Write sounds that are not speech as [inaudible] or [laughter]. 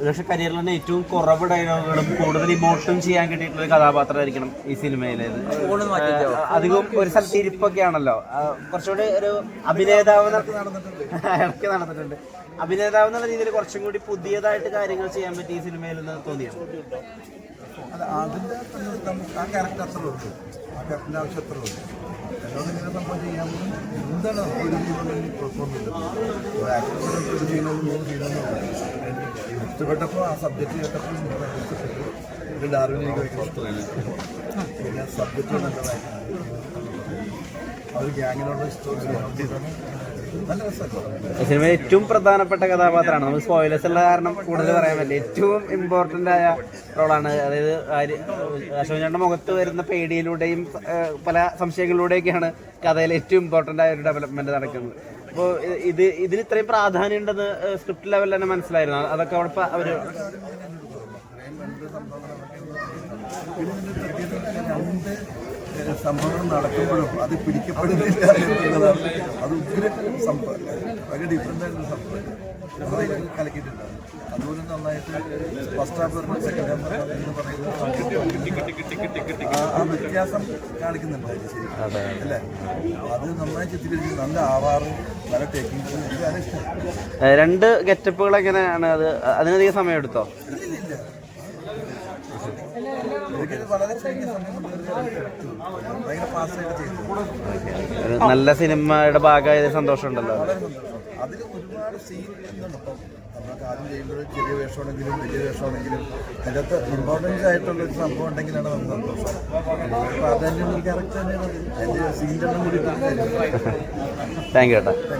പക്ഷെ കരിയറിൽ തന്നെ ഏറ്റവും കുറവ് ഡയലോഗുകളും കൂടുതൽ ഇമോഷൻ ചെയ്യാൻ കിട്ടിയിട്ടുള്ള ഒരു കഥാപാത്രമായിരിക്കണം ഈ സിനിമയിലേത് അധികം ഒരു സ്ഥലത്ത് ഇരിപ്പൊക്കെയാണല്ലോ. ആ, കുറച്ചുകൂടി ഒരു അഭിനേതാവ് [laughs] ഇടയ്ക്ക് നടന്നിട്ടുണ്ട്. അഭിനേതാവ് എന്നുള്ള രീതിയിൽ കുറച്ചും കൂടി പുതിയതായിട്ട് കാര്യങ്ങൾ ചെയ്യാൻ പറ്റി ഈ സിനിമയിൽ നിന്ന് തോന്നിയോ? അത് അതിന്റെ ആ ക്യാരക്ടർ അത്ര ഉണ്ട് ആ ക്യാരക്ടറിന്റെ ആവശ്യം അത്ര ഉണ്ട് എന്നോട് ഇങ്ങനെ സംഭവം ചെയ്യാൻ എന്താണ് ഒരു പെർഫോം ഒരു ആക്ടർ ഒരു ചെയ്യുന്നത് മൂന്ന് ചെയ്യുന്നത് ഇഷ്ടപ്പെട്ടപ്പോൾ ആ സബ്ജക്റ്റ് കേട്ടപ്പോൾ ഒരു ഡാർവിനെ എനിക്ക് ഭയങ്കര പിന്നെ സബ്ജക്റ്റ് നല്ലതായിരുന്നു അവർ ഗ്യാങ്ങിനോട് ഇഷ്ടം സിനിമ ഏറ്റവും പ്രധാനപ്പെട്ട കഥാപാത്രമാണ്. നമുക്ക് സ്പോയിലേഴ്സ് ഉള്ള കാരണം കൂടുതൽ പറയാൻ പറ്റില്ല. ഏറ്റവും ഇമ്പോർട്ടന്റ് ആയ റോളാണ്. അതായത് അശോകന്റെ മുഖത്ത് വരുന്ന പേടിയിലൂടെയും പല സംശയങ്ങളിലൂടെയൊക്കെയാണ് കഥയിൽ ഏറ്റവും ഇമ്പോർട്ടന്റ് ആയ ഒരു ഡെവലപ്മെന്റ് നടക്കുന്നത്. ഇത് ഇതിന് ഇത്രയും പ്രാധാന്യം ഉണ്ടെന്ന് സ്ക്രിപ്റ്റ് ലെവലിൽ തന്നെ മനസ്സിലായിരുന്നു? അതൊക്കെ അവിടെ അവർ സംഭവങ്ങൾ നടക്കുമ്പോഴും അത് പിടിക്കപ്പെടുന്നില്ല എന്നുള്ളതാണ് അത് ഉഗ്ര സംഭവം വളരെ ഡിഫറെന്റ് ആയിട്ടുള്ള സംഭവം. കലക്കിയിട്ടുണ്ട് അതുപോലെ നന്നായിട്ട് ഫസ്റ്റ് ഹാഫ് പറഞ്ഞ സെക്കൻഡ് ഹാഫ് എന്ന് പറയുന്നത് ആ- വ്യത്യാസം കാണിക്കുന്നുണ്ട് അല്ലേ അത്? നന്നായി ചിത്രീകരിച്ച് നല്ല ആവാറ് നല്ല ടേക്കിങ്സ് എനിക്ക് രണ്ട് ഗെറ്റപ്പുകൾ എങ്ങനെയാണ് അത് അതിനധികം സമയം എടുത്തോ നല്ല സിനിമയുടെ ഭാഗമായത് സന്തോഷമുണ്ടല്ലോ. അതിൽ ഒരുപാട് സീൻ എന്നുണ്ട് നമ്മളൊക്കെ ആദ്യം ചെയ്യുമ്പോൾ ചെറിയ വേഷമാണെങ്കിലും വലിയ വേഷമാണെങ്കിലും അതിനകത്ത് ഇമ്പോർട്ടൻസ് ആയിട്ടുള്ള ഒരു സംഭവം ഉണ്ടെങ്കിലാണ് നമുക്ക് സന്തോഷം. പ്രാധാന്യമുള്ള ക്യാരക്ടർ തന്നെയാണ് അത്. അതിന്റെ സീന്റെ എണ്ണം കൂടി താങ്ക് യു